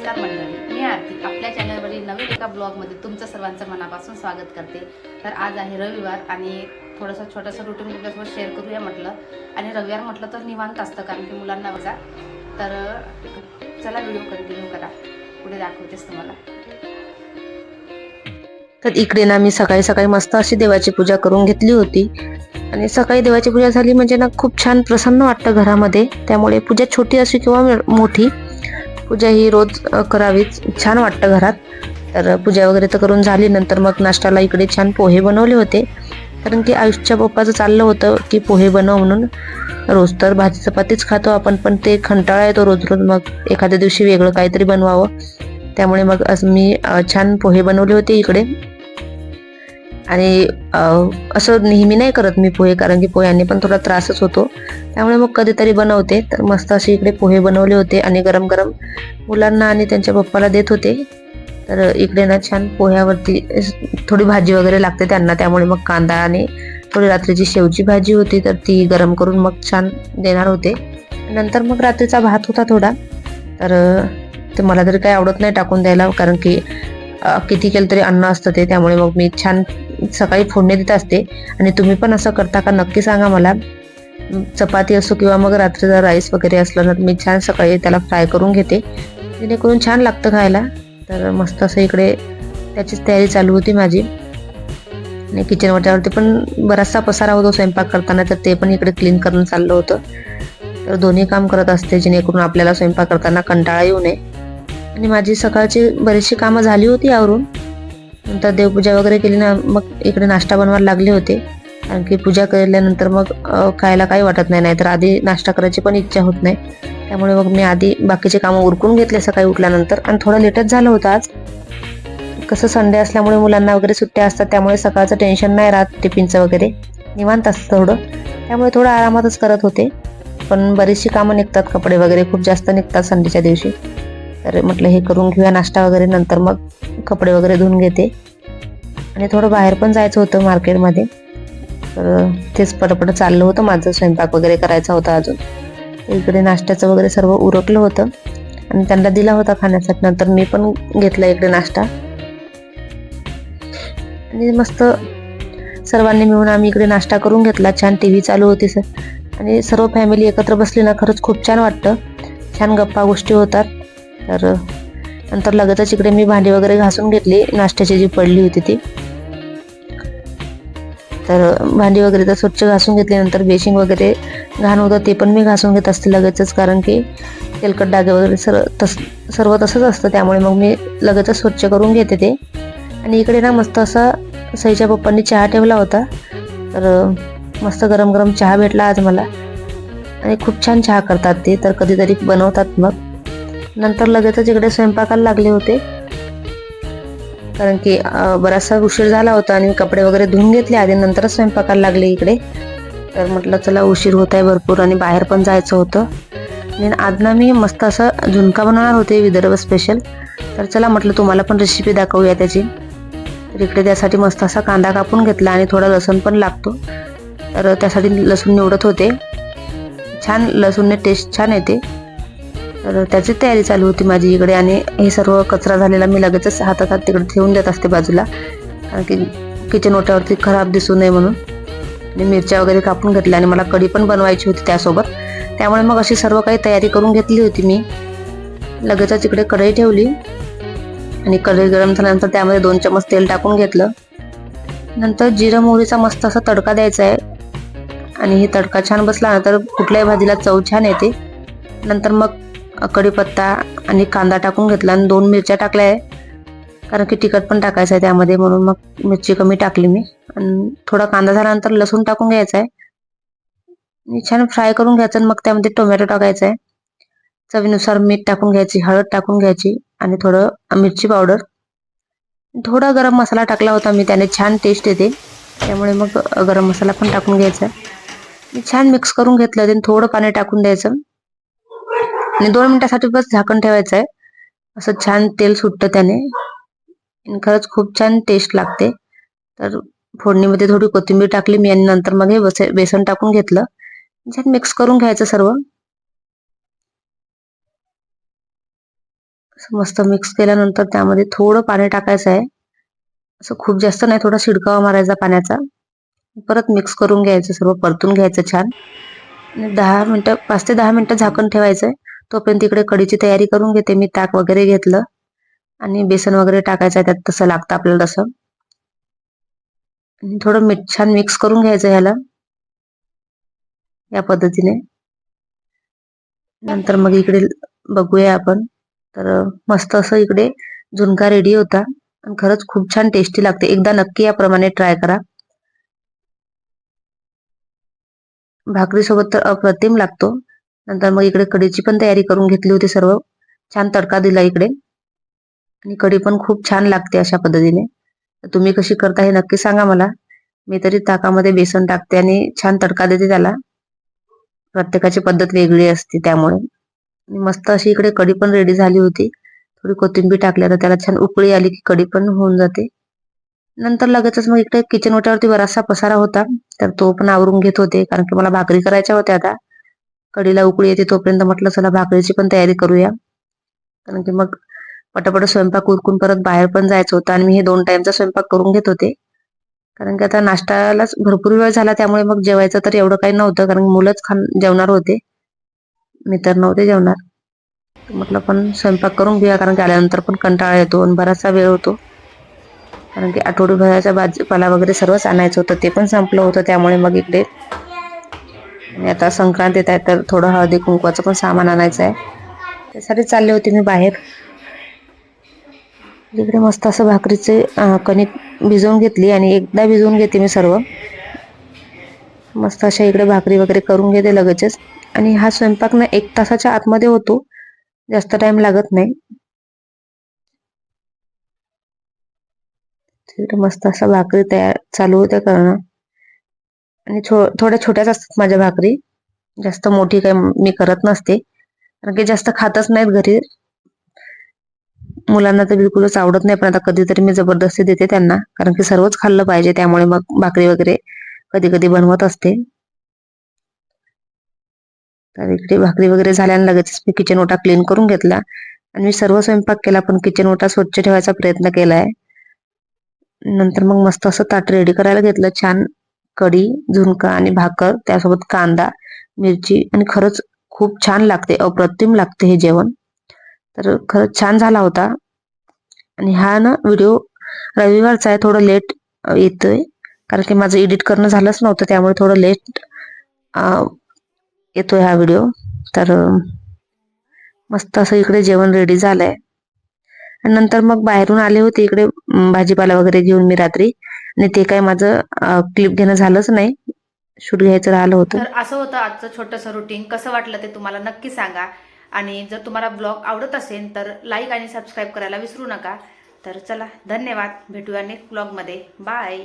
नमस्कार मंडळी. मी आरती. आपल्या चॅनलवरील नवीन एका ब्लॉगमध्ये तुमचं सर्वांचं मनापासून स्वागत करते. तर आज आहे रविवार आणि थोडंसं छोटंसं रुटीन तुमच्यासोबत शेअर करूया म्हटलं. आणि रविवार म्हटलं तर निवांत असतं कारण की मुलांना बघा. तर चला व्हिडिओ कंटिन्यू करा. पुढे दाखवतेस तुम्हाला. तर इकडे ना मी सकाळी सकाळी मस्त अशी देवाची पूजा करून घेतली होती. आणि सकाळी देवाची पूजा झाली म्हणजे ना खूप छान प्रसन्न वाटतं घरामध्ये. त्यामुळे पूजा छोटी असो किंवा मोठी. पूजा ही रोज करावीच छान वाटतं घरात. तर पूजा वगैरे तर करून झाली. नंतर मग नाश्त्याला इकडे छान पोहे बनवले होते. कारण की आयुष्यच्या पप्पाचं चाललं होतं की पोहे बनव म्हणून. रोज तर भाजी चपातीच खातो आपण पण ते कंटाळा येतो रोज रोज. मग एखाद्या दिवशी वेगळं काहीतरी बनवावं. त्यामुळे मग मी छान पोहे बनवले होते इकडे. आणि असं नेहमी नाही करत मी पोहे कारण की पोह्यांनी पण थोडा त्रासच होतो. त्यामुळे मग कधीतरी बनवते. तर मस्त असे इकडे पोहे बनवले होते आणि गरम गरम मुलांना आणि त्यांच्या पप्पाला देत होते. तर इकडे ना छान पोह्यावरती थोडी भाजी वगैरे लागते त्यांना त्यामुळे मग कांदा आणि थोडी रात्रीची शेवची भाजी होती तर ती गरम करून मग छान देणार होते. नंतर मग रात्रीचा भात होता थोडा. तर ते मला तरी काही आवडत नाही टाकून द्यायला कारण की किती केलं तरी अन्न असतं ते. त्यामुळे मग मी छान सकाळी फोडणी देत असते. आणि तुम्ही पण असं करता का? नक्की सांगा मला. चपाती असो किंवा मग रात्रीचा राईस वगैरे असलं ना तर मी छान सकाळी त्याला फ्राय करून घेते. जेणेकरून छान लागतं खायला. तर मस्त असं इकडे त्याचीच तयारी चालू होती माझी. आणि किचन वाट्यावरती पण बराचसा पसारा होतो स्वयंपाक करताना तर ते पण इकडे क्लीन करून चाललं होतं. तर दोन्ही काम करत असते जेणेकरून आपल्याला स्वयंपाक करताना कंटाळा येऊ नये. आणि माझी सकाळची बरीचशी कामं झाली होती आवरून. नंतर देवपूजा वगैरे केली ना मग इकडे नाश्ता बनवायला लागले होते. कारण की पूजा केल्यानंतर मग खायला काही वाटत नाही नाहीतर आधी नाश्ता करायची पण इच्छा होत नाही. त्यामुळे मग मी आधी बाकीचे कामं उरकून घेतले सकाळी उठल्यानंतर. आणि थोडं लेटच झालं होतं आज. कसं संडे असल्यामुळे मुलांना वगैरे सुट्ट्या असतात त्यामुळे सकाळचं टेन्शन नाही राहत टिफिनचं वगैरे. निवांत असतं थोडं. त्यामुळे थोडं आरामातच करत होते. पण बरीचशी कामं निघतात कपडे वगैरे खूप जास्त निघतात संडेच्या दिवशी. तर म्हटलं हे करून घेऊया नाश्ता वगैरे नंतर मग कपडे वगैरे धुवून घेते. आणि थोडं बाहेर पण जायचं होतं मार्केटमध्ये. तर तेच पटपट चाललं होतं माझं स्वयंपाक वगैरे करायचा होता अजून. इकडे नाश्त्याचं वगैरे सर्व उरकलं होतं. आणि त्यांना दिला होता खाण्यासाठी नंतर मी पण घेतला इकडे नाश्ता. आणि मस्त सर्वांनी मिळून आम्ही इकडे नाश्ता करून घेतला. छान टी व्ही चालू होती सर. आणि सर्व फॅमिली एकत्र बसली ना खरंच खूप छान वाटतं. छान गप्पा गोष्टी होतात. तर नंतर लगेचच इकडे मी भांडी वगैरे घासून घेतली. नाश्त्याची जी पडली होती ती. तर भांडी वगैरे तर स्वच्छ घासून घेतल्यानंतर बेसिंग वगैरे घाण होतं ते पण मी घासून घेत असते लगेचच. कारण की तेलकट डागे वगैरे सर तस सर्व तसंच असतं. त्यामुळे मग मी लगेचच स्वच्छ करून घेते ते. आणि इकडे ना मस्त असा सईच्या पप्पांनी चहा ठेवला होता. तर मस्त गरम गरम चहा भेटला आज मला. आणि खूप छान चहा करतात ते. तर कधीतरी बनवतात मग. नंतर लगेचच इकडे स्वयंपाकाला लागले होते. कारण की बराचसा उशीर झाला होता आणि कपडे वगैरे धुवून घेतले. आधी नंतरच स्वयंपाकाला लागले इकडे. तर म्हटलं चला उशीर होत आहे भरपूर आणि बाहेर पण जायचं होतं. आणि आज ना मी मस्त असं झुणका बनवणार होते विदर्भ स्पेशल तर चला म्हटलं तुम्हाला पण रेसिपी दाखवूया त्याची. तर इकडे त्यासाठी मस्त असा कांदा कापून घेतला आणि थोडा लसूण पण लागतो. तर त्यासाठी लसूण निवडत होते. छान लसूणने टेस्ट छान येते. तर त्याची तयारी चालू होती माझी इकडे आणि हे सर्व कचरा झालेला मी लगेचच हातात हात तिकडे ठेवून देत असते बाजूला. कारण की किचन ओट्यावरती खराब दिसू नये म्हणून. आणि मिरच्या वगैरे कापून घेतल्या आणि मला कढी पण बनवायची होती त्यासोबत. त्यामुळे मग अशी सर्व काही तयारी करून घेतली होती मी. लगेचच इकडे कढई ठेवली. आणि कढई गरम झाल्यानंतर त्यामध्ये दोन चमच तेल टाकून घेतलं. नंतर जिरं मोहरीचा मस्त असा तडका द्यायचा आहे. आणि हे तडका छान बसला ना तर कुठल्याही भाजीला चव छान येते. नंतर मग कढीपत्ता आणि कांदा टाकून घेतला आणि दोन मिरच्या टाकल्या आहे. कारण की तिखट पण टाकायचं आहे त्यामध्ये म्हणून मग मिरची कमी टाकली मी. आणि थोडा कांदा झाल्यानंतर लसूण टाकून घ्यायचा आहे. आणि छान फ्राय करून घ्यायचं आणि मग त्यामध्ये टोमॅटो टाकायचा आहे. चवीनुसार मीठ टाकून घ्यायची हळद टाकून घ्यायची आणि थोडं मिरची पावडर. थोडा गरम मसाला टाकला होता मी त्याने छान टेस्ट येते. त्यामुळे मग गरम मसाला पण टाकून घ्यायचा मी छान मिक्स करून घेतलं ते थोडं पाणी टाकून द्यायचं. आणि दोन मिनिटासाठी बस झाकण ठेवायचं आहे असं छान तेल सुटतं त्याने. आणि खरंच खूप छान टेस्ट लागते. तर फोडणीमध्ये थोडी कोथिंबीर टाकली मी आणि नंतर मग हे बेसन टाकून घेतलं. छान मिक्स करून घ्यायचं सर्व. मस्त मिक्स केल्यानंतर त्यामध्ये थोडं पाणी टाकायचं आहे. असं खूप जास्त नाही थोडा शिडकावा मारायचा पाण्याचा. परत मिक्स करून घ्यायचं सर्व परतून घ्यायचं छान. आणि दहा मिनटं पाच ते दहा मिनटं झाकण ठेवायचंय. तोपर्यंत इकडे कढीची तयारी करून घेते. मी ताक वगैरे घेतलं. आणि बेसन वगैरे टाकायचं आहे त्यात तसं लागतं आपल्याला तसं. आणि थोडं मीठ छान मिक्स करून घ्यायचं ह्याला. या पद्धतीने. नंतर मग इकडे बघूया आपण. तर मस्त असं इकडे झुणका रेडी होता. आणि खरंच खूप छान टेस्टी लागते. एकदा नक्की याप्रमाणे ट्राय करा. भाकरीसोबत तर अप्रतिम लागतो. नंतर मग इकडे कढीची पण तयारी करून घेतली होती सर्व. छान तडका दिला इकडे. आणि कढी पण खूप छान लागते अशा पद्धतीने. तुम्ही कशी करता हे नक्की सांगा मला. मी तरी ताकामध्ये बेसन टाकते आणि छान तडका देते त्याला. प्रत्येकाची पद्धत वेगळी असते त्यामुळे. मस्त अशी इकडे कढी पण रेडी झाली होती. थोडी कोथिंबीर टाकल्या तर त्याला छान उकळी आली की कढी पण होऊन जाते. नंतर लगेचच मग इकडे किचन ओट्यावरती बराचसा पसारा होता. तर तो पण आवरून घेत होते कारण की मला भाकरी करायच्या होत्या आता. कढीला उकळी येते तोपर्यंत म्हटलं चला भाकरीची पण तयारी करूया. कारण की मग पटापट स्वयंपाक उरकून परत बाहेर पण जायचं होतं आणि मी हे दोन टाइमचा स्वयंपाक करून घेत होते. कारण की आता नाश्त्यालाच भरपूर वेळ झाला त्यामुळे मग जेवायचं तर एवढं काही नव्हतं कारण मुलंच खान जेवणार होते. मी तर नव्हते जेवणार. म्हटलं पण स्वयंपाक करून घेऊया कारण की आल्यानंतर पण कंटाळा येतो आणि बराचसा वेळ होतो. कारण की आठवडीभराचा भाजीपाला वगैरे सर्वच आणायचं होतं ते पण संपलं होतं त्यामुळे मग इकडे आणि आता संक्रांत येत आहे तर थोडं हळदी कुंकवाचं पण सामान आणायचं आहे. त्यासाठी चालले होते मी बाहेर. इकडे मस्त असं भाकरीचे कणिक भिजवून घेतली आणि एकदा भिजवून घेते मी सर्व. मस्त अशा इकडे भाकरी वगैरे करून घेते लगेचच. आणि हा स्वयंपाक ना एक तासाच्या आतमध्ये होतो. जास्त टाइम लागत नाही. तिकडे मस्त असं भाकरी तयार चालू होत्या करणं. आणि छो थोड्या छोट्याच असतात माझ्या भाकरी. जास्त मोठी काही मी करत नसते. कारण की जास्त खातच नाहीत घरी. मुलांना तर बिलकुलच आवडत नाही पण आता कधीतरी मी जबरदस्ती देते त्यांना. कारण की सर्वच खाल्लं पाहिजे त्यामुळे मग भाकरी वगैरे कधी कधी बनवत असते. तर इकडे भाकरी वगैरे झाल्यानं लगेच मी किचन ओटा क्लीन करून घेतला. आणि मी सर्व स्वयंपाक केला पण किचन ओटा स्वच्छ ठेवायचा प्रयत्न केलाय. नंतर मग मस्त असं ताट रेडी करायला घेतलं. छान कढी झुणका आणि भाकर त्यासोबत कांदा मिरची आणि खरंच खूप छान लागते अप्रतिम लागते हे जेवण. तर खरंच छान झाला होता. आणि हा ना व्हिडिओ रविवारचा आहे थोडं लेट येतोय. कारण की माझं एडिट करणं झालंच नव्हतं त्यामुळे थोडं लेट येतोय हा व्हिडिओ. तर मस्त असं इकडे जेवण रेडी झालंय. आणि नंतर मग बाहेरून आले होते इकडे भाजीपाला वगैरे घेऊन मी रात्री. आणि ते काय माझं क्लिप घेणं झालंच नाही. शूट घ्यायचं राहिलं होतं. तर असं होतं आजचं छोटंसं रुटीन कसं वाटलं ते तुम्हाला नक्की सांगा. आणि जर तुम्हाला ब्लॉग आवडत असेल तर लाईक आणि सबस्क्राईब करायला विसरू नका. तर चला धन्यवाद. भेटूया नेक्स्ट ब्लॉगमध्ये बाय